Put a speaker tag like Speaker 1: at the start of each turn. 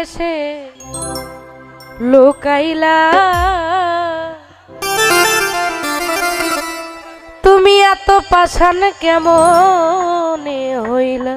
Speaker 1: এসে লোকাইলা। তুমি এত পাশান কেমন হইলা?